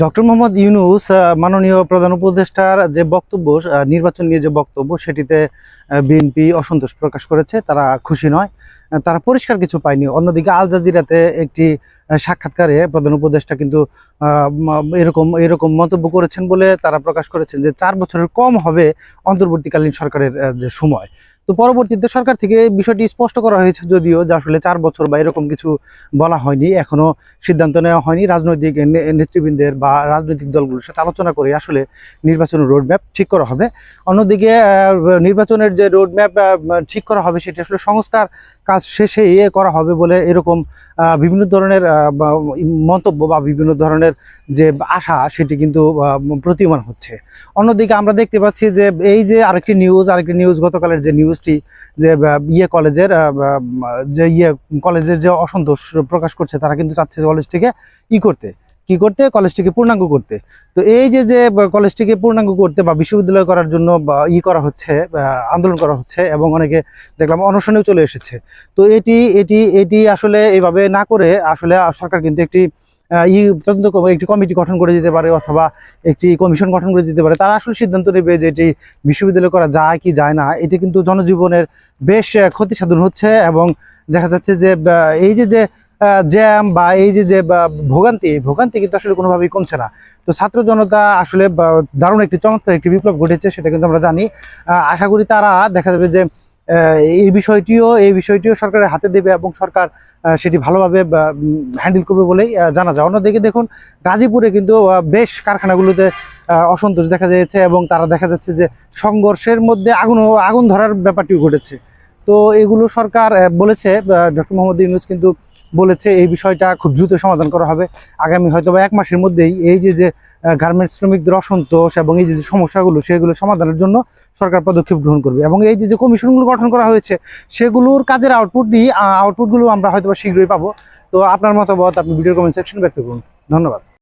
Doctor Mohammad Yunus মাননীয় প্রধান উপদেষ্টার যে বক্তব্য নির্বাচন নিয়ে যে বক্তব্য, সেটিতে বিএনপি অসন্তোষ প্রকাশ করেছে, তারা খুশি নয়। তারা পরিষ্কার কিছু পায়নি। অন্যদিকে আল জাজিরাতে একটি সাক্ষাৎকারে প্রধান উপদেষ্টা কিন্তু এরকম এরকম মন্তব্য করেছেন বলে তারা প্রকাশ করেছেন যে, চার বছরের কম হবে অন্তর্বর্তীকালীন সরকারের যে সময়। তো পরবর্তীতে সরকার থেকে বিষয়টি স্পষ্ট করা হয়েছে যদিও যে আসলে চার বছর বা এরকম কিছু বলা হয়নি, এখনও সিদ্ধান্ত নেওয়া হয়নি। রাজনৈতিক নেতৃবৃন্দের বা রাজনৈতিক দলগুলোর সাথে আলোচনা করে আসলে নির্বাচনের রোডম্যাপ ঠিক করা হবে। অন্যদিকে নির্বাচনের যে রোডম্যাপ ঠিক করা হবে সেটি আসলে সংস্কার কাজ শেষে ইয়ে করা হবে বলে এরকম বিভিন্ন ধরনের মন্তব্য বা বিভিন্ন ধরনের যে আশা সেটি কিন্তু প্রতীয়মান হচ্ছে। অন্যদিকে আমরা দেখতে পাচ্ছি যে এই যে আরেকটি নিউজ আরেকটি নিউজ গতকালের যে নিউজটি যে ইয়ে কলেজের যে ইয়ে কলেজের যে অসন্তোষ প্রকাশ করছে, তারা কিন্তু চাচ্ছে কলেজটিকে ই করতে। কি করতে? কলেজটিকে পূর্ণাঙ্গ করতে। তো এই যে যে কলেজটিকে পূর্ণাঙ্গ করতে বা বিশ্ববিদ্যালয় করার জন্য ই করা হচ্ছে আন্দোলন করা হচ্ছে এবং অনেকে দেখলাম অনশনেও চলে এসেছে। তো এটি এটি এটি আসলে এইভাবে না করে আসলে সরকার কিন্তু একটি ই তদন্ত একটি কমিটি গঠন করে দিতে পারে অথবা একটি কমিশন গঠন করে দিতে পারে, তারা আসলে সিদ্ধান্ত নেবে যে এটি বিশ্ববিদ্যালয় করা যায় কি যায় না। এটি কিন্তু জনজীবনের বেশ ক্ষতি সাধন হচ্ছে এবং দেখা যাচ্ছে যে এই যে যে জ্যাম বা এই যে যে ভোগান্তি ভোগান্তি কিন্তু আসলে কোনোভাবেই কমছে না। তো ছাত্র জনতা আসলে দারুণ একটি চমৎকার একটি বিপ্লব ঘটেছে, সেটা কিন্তু আমরা জানি। আশা করি তারা দেখা যাবে যে এই বিষয়টিও এই বিষয়টিও সরকারের হাতে দেবে এবং সরকার সেটি ভালোভাবে হ্যান্ডেল করবে বলেই জানা যায়। অন্যদিকে দেখুন, গাজীপুরে কিন্তু বেশ কারখানাগুলোতে অসন্তোষ দেখা যাচ্ছে এবং তারা দেখা যাচ্ছে যে সংঘর্ষের মধ্যে আগুন আগুন ধরার ব্যাপারটিও ঘটেছে। তো এগুলো সরকার বলেছে ডক্টর মোহাম্মদ ইউনুস কিন্তু বলেছে, এই বিষয়টা খুব দ্রুত সমাধান করা হবে। আগামী হয়তো বা এক মাসের মধ্যেই এই যে যে গার্মেন্টস শ্রমিকদের অসন্তোষ এবং এই যে যে সমস্যাগুলো, সেগুলো সমাধানের জন্য সরকার পদক্ষেপ গ্রহণ করবে। এবং এই যে কমিশনগুলো গঠন করা হয়েছে, সেগুলোর কাজের আউটপুট আউটপুটই আউটপুটগুলো আমরা হয়তো শীঘ্রই পাবো। তো আপনার মতামত, আপনি ভিডিও কমেন্ট সেকশন ব্যক্ত করুন। ধন্যবাদ।